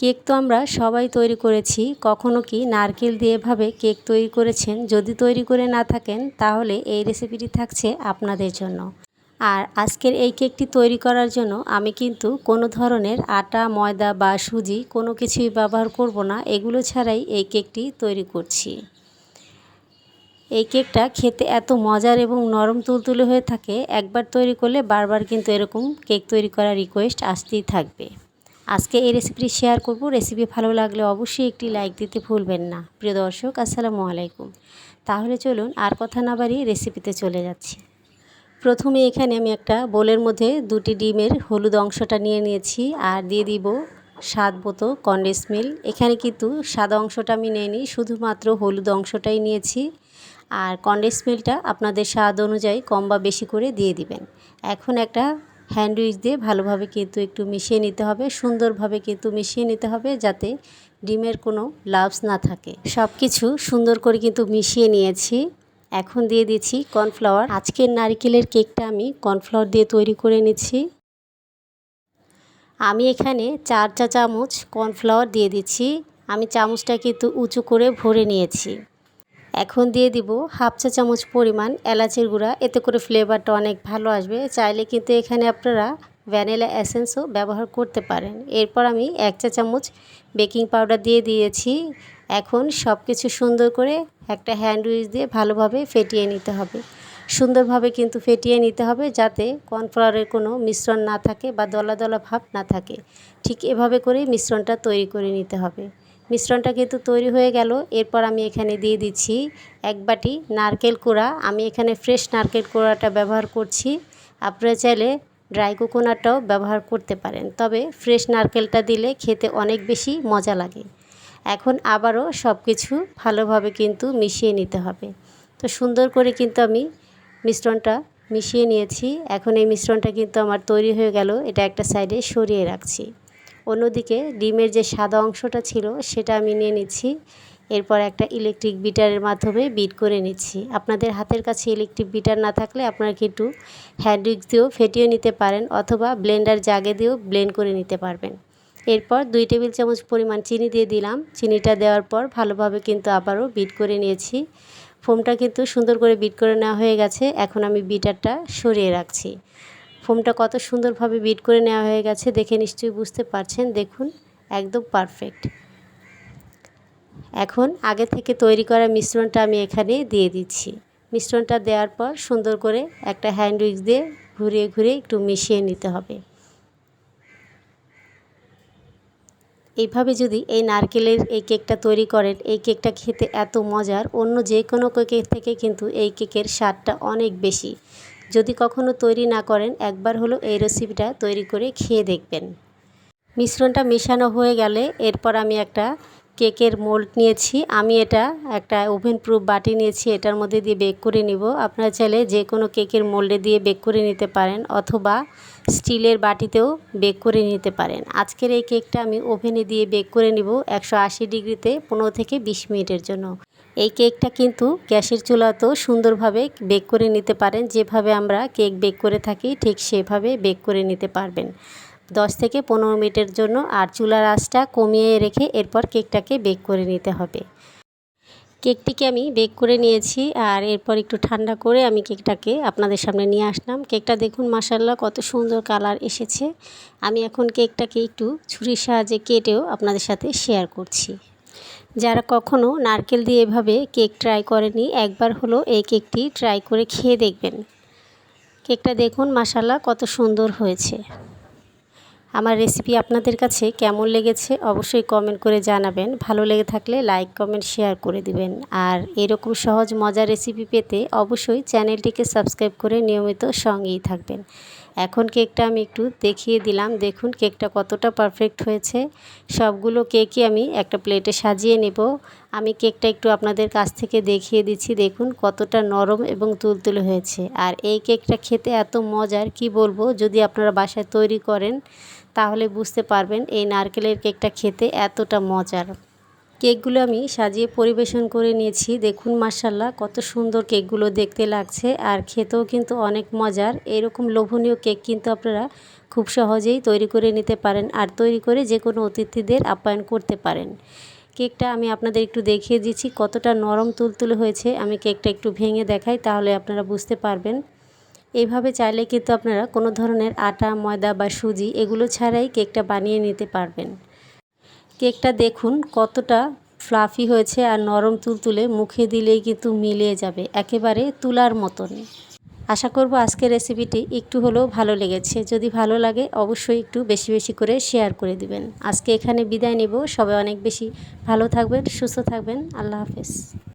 Cake তো আমরা সবাই তৈরি করেছি, কখনো কি নারকেল দিয়ে এভাবে কেক তৈরি করেছেন? যদি তৈরি করে না থাকেন, তাহলে এই রেসিপিটি থাকছে আপনাদের জন্য। আর আজকের এই কেকটি তৈরি করার জন্য আমি কিন্তু কোনো ধরনের আটা, ময়দা বা সুজি কোনো কিছুই ব্যবহার করব না, এগুলো ছাড়াই এই কেকটি তৈরি করছি। এই কেকটা খেতে এত মজার এবং নরম তুলতুলে হয়ে থাকে, একবার তৈরি করলে বারবার কিন্তু এরকম কেক তৈরি করার রিকোয়েস্ট আসতেই থাকবে। আজকে এই রেসিপিটি শেয়ার করব। রেসিপি ভালো লাগলে অবশ্যই একটি লাইক দিতে ভুলবেন না। প্রিয় দর্শক, আসসালামু আলাইকুম। তাহলে চলুন আর কথা না বাড়িয়ে রেসিপিতে চলে যাচ্ছি। প্রথমে এখানে আমি একটা বোলের মধ্যে দুটি ডিমের হলুদ অংশটা নিয়ে নিয়েছি আর দিয়ে দিব স্বাদ মতো কন্ডেন্স মিল্ক এখানে কিন্তু সাদা অংশটা আমি নিইনি, শুধুমাত্র হলুদ অংশটাই নিয়েছি। আর কন্ডেন্স মিল্কটা আপনাদের স্বাদ অনুযায়ী কম বা বেশি করে দিয়ে দিবেন। এখন একটা হ্যান্ডউইচ দিয়ে ভালোভাবে কিন্তু একটু মিশিয়ে নিতে হবে, সুন্দরভাবে কিন্তু মিশিয়ে নিতে হবে যাতে ডিমের কোনো লাভস না থাকে। সব কিছু সুন্দর করে কিন্তু মিশিয়ে নিয়েছি। এখন দিয়ে দিচ্ছি কর্নফ্লাওয়ার। আজকের নারিকেলের কেকটা আমি কর্নফ্লাওয়ার দিয়ে তৈরি করে নিচ্ছি। আমি এখানে চার চা চামচ কর্নফ্লাওয়ার দিয়ে দিচ্ছি। আমি চামচটা কিন্তু উঁচু করে ভরে নিয়েছি। এখন দিয়ে দিব হাফ চা চামচ পরিমাণ এলাচের গুঁড়া। এতে করে ফ্লেভারটা অনেক ভালো আসবে। চাইলে কিন্তু এখানে আপনারা ভ্যানিলা এসেন্সও ব্যবহার করতে পারেন। এরপর আমি এক চা চামচ বেকিং পাউডার দিয়ে দিয়েছি। এখন সব কিছু সুন্দর করে একটা হ্যান্ড উইচ দিয়ে ভালোভাবে ফেটিয়ে নিতে হবে। সুন্দরভাবে কিন্তু ফেটিয়ে নিতে হবে যাতে কর্নফ্লাওয়ারের কোনো মিশ্রণ না থাকে বা দলা দলা ভাব না থাকে। ঠিক এভাবে করে মিশ্রণটা তৈরি করে নিতে হবে। মিশ্রণটা কিন্তু তৈরি হয়ে গেল। এরপর আমি এখানে দিয়ে দিচ্ছি এক বাটি নারকেল কোড়া। আমি এখানে ফ্রেশ নারকেল কোড়াটা ব্যবহার করছি। আপনারা চাইলে ড্রাই কোকোনাটটাও ব্যবহার করতে পারেন। তবে ফ্রেশ নারকেলটা দিলে খেতে অনেক বেশি মজা লাগে। এখন আবারও সব কিছু ভালোভাবে কিন্তু মিশিয়ে নিতে হবে। তো সুন্দর করে কিন্তু আমি মিশ্রণটা মিশিয়ে নিয়েছি। এখন এই মিশ্রণটা কিন্তু আমার তৈরি হয়ে গেল। এটা একটা সাইডে সরিয়ে রাখছি। অন্যদিকে ডিমের যে সাদা অংশটা ছিল, সেটা আমি নিয়ে নিচ্ছি। এরপর একটা ইলেকট্রিক বিটারের মাধ্যমে বিট করে নিচ্ছি। আপনাদের হাতের কাছে ইলেকট্রিক বিটার না থাকলে আপনারা কিন্তু হ্যান্ড উইক্স দিয়েও ফেটিয়ে নিতে পারেন অথবা ব্লেন্ডার জাগে দিয়েও ব্লেন্ড করে নিতে পারবেন। এরপর দুই টেবিল চামচ পরিমাণ চিনি দিয়ে দিলাম। চিনিটা দেওয়ার পর ভালোভাবে কিন্তু আবারও বিট করে নিয়েছি। ফোমটা কিন্তু সুন্দর করে বিট করে নেওয়া হয়ে গেছে। এখন আমি বিটারটা সরিয়ে রাখছি। ফোমটা কত সুন্দরভাবে বিট করে নেওয়া হয়ে গেছে দেখে নিশ্চয়ই বুঝতে পারছেন। দেখুন, একদম পারফেক্ট এখন আগে থেকে তৈরি করা মিশ্রণটা আমি এখানে দিয়ে দিচ্ছি। মিশ্রণটা দেওয়ার পর সুন্দর করে একটা হ্যান্ড উইক্স দিয়ে ঘুরিয়ে ঘুরিয়ে একটু মিশিয়ে নিতে হবে। এইভাবে যদি এই নারকেলের এই কেকটা তৈরি করেন, এই কেকটা খেতে এত মজার। অন্য যে কোনো কেকের থেকে কিন্তু এই কেকের স্বাদটা অনেক বেশি। যদি কখনো তৈরি না করেন, একবার হলো এই রেসিপিটা তৈরি করে খেয়ে দেখবেন। মিশ্রণটা মেশানো হয়ে গেলে এরপর আমি একটা কেকের মোল্ড নিয়েছি। আমি এটা একটা ওভেন প্রুফ বাটি নিয়েছি, এটার মধ্যে দিয়ে বেক করে নিব। আপনারা চাইলে যে কোনো কেকের মোল্ডে দিয়ে বেক করে নিতে পারেন অথবা স্টিলের বাটিতেও বেক করে নিতে পারেন। আজকের এই কেকটা আমি ওভেনে দিয়ে বেক করে নিব একশো আশি ডিগ্রিতে, পনেরো থেকে বিশ মিনিটের জন্য। এই কেকটা কিন্তু গ্যাসের চুলাতেও সুন্দরভাবে বেক করে নিতে পারেন। যেভাবে আমরা কেক বেক করে থাকি, ঠিক সেভাবে বেক করে নিতে পারবেন। দশ থেকে পনেরো মিনিটের জন্য আর চুলার আঁচটা কমিয়ে রেখে এরপর কেকটাকে বেক করে নিতে হবে। কেকটিকে আমি বেক করে নিয়েছি আর এরপর একটু ঠান্ডা করে আমি কেকটাকে আপনাদের সামনে নিয়ে আসলাম। কেকটা দেখুন মাসাল্লাহ কত সুন্দর কালার এসেছে। আমি এখন কেকটাকে একটু ছুরির সাহায্যে কেটেও আপনাদের সাথে শেয়ার করছি। যারা কখনও নারকেল দিয়ে এভাবে কেক ট্রাই করেনি, একবার হলো এই কেকটি ট্রাই করে খেয়ে দেখবেন। কেকটা দেখুন মাসাল্লাহ কত সুন্দর হয়েছে। আমার রেসিপি আপনাদের কাছে কেমন লেগেছে অবশ্যই কমেন্ট করে জানাবেন। ভালো লেগে থাকলে লাইক কমেন্ট শেয়ার করে দিবেন। আর এরকম সহজ, মজার রেসিপি পেতে অবশ্যই চ্যানেলটিকে সাবস্ক্রাইব করে নিয়মিত সঙ্গেই থাকবেন। এখন কেকটা আমি একটু দেখিয়ে দিলাম। দেখুন কেকটা কতটা পারফেক্ট হয়েছে। সবগুলো কেকই আমি একটা প্লেটে সাজিয়ে নেব। আমি কেকটা একটু আপনাদের কাছ থেকে দেখিয়ে দিচ্ছি। দেখুন কতটা নরম এবং তুলতুলে হয়েছে। আর এই কেকটা খেতে এত মজার, কি বলব? যদি আপনারা বাসায় তৈরি করেন, তাহলে বুঝতে পারবেন এই নারকেলের কেকটা খেতে এতটা মজার। কেকগুলো আমি সাজিয়ে পরিবেশন করে নিয়েছি। দেখুন মার্শাল্লাহ কত সুন্দর কেকগুলো দেখতে লাগছে। আর খেতেও কিন্তু অনেক মজার। এরকম লোভনীয় কেক কিন্তু আপনারা খুব সহজেই তৈরি করে নিতে পারেন। আর তৈরি করে যে কোনো অতিথিদের আপ্যায়ন করতে পারেন। কেকটা আমি আপনাদের একটু দেখিয়ে দিচ্ছি, কতটা নরম তুলতুলে হয়েছে। আমি কেকটা একটু ভেঙে দেখাই, তাহলে আপনারা বুঝতে পারবেন। এইভাবে চাইলে কিন্তু আপনারা কোনো ধরনের আটা, ময়দা বা সুজি এগুলো ছাড়াই কেকটা বানিয়ে নিতে পারবেন। কেকটা দেখুন কতটা ফ্লাফি হয়েছে আর নরম তুলতুলে, মুখে দিলেই কিন্তু মিলিয়ে যাবে, একেবারে তুলার মতন আশা করব আজকের রেসিপিটি একটু হলেও ভালো লেগেছে। যদি ভালো লাগে, অবশ্যই একটু বেশি বেশি করে শেয়ার করে দিবেন। আজকে এখানে বিদায় নেব। সবাই অনেক বেশি ভালো থাকবেন, সুস্থ থাকবেন। আল্লাহ হাফেজ।